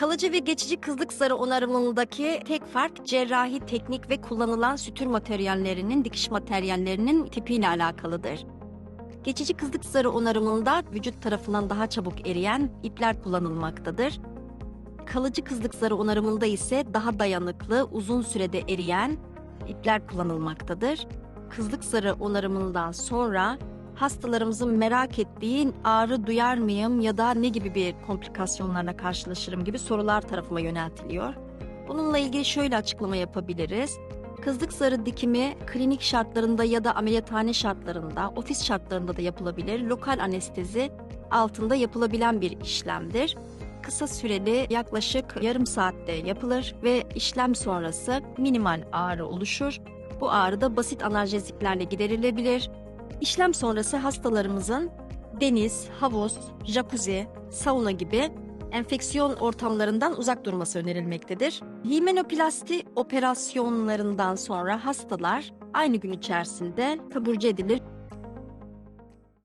Kalıcı ve geçici kızlık zarı onarımındaki tek fark cerrahi teknik ve kullanılan sütür materyallerinin, dikiş materyallerinin tipiyle alakalıdır. Geçici kızlık zarı onarımında vücut tarafından daha çabuk eriyen ipler kullanılmaktadır. Kalıcı kızlık zarı onarımında ise daha dayanıklı, uzun sürede eriyen ipler kullanılmaktadır. Kızlık zarı onarımından sonra hastalarımızın merak ettiği ağrı duyar mıyım ya da ne gibi bir komplikasyonlarla karşılaşırım gibi sorular tarafıma yöneltiliyor. Bununla ilgili şöyle açıklama yapabiliriz. Kızlık zarı dikimi klinik şartlarında ya da ameliyathane şartlarında, ofis şartlarında da yapılabilir. Lokal anestezi altında yapılabilen bir işlemdir. Kısa süreli yaklaşık yarım saatte yapılır ve işlem sonrası minimal ağrı oluşur. Bu ağrı da basit analjeziklerle giderilebilir. İşlem sonrası hastalarımızın deniz, havuz, jacuzzi, sauna gibi enfeksiyon ortamlarından uzak durması önerilmektedir. Himenoplasti operasyonlarından sonra hastalar aynı gün içerisinde taburcu edilir.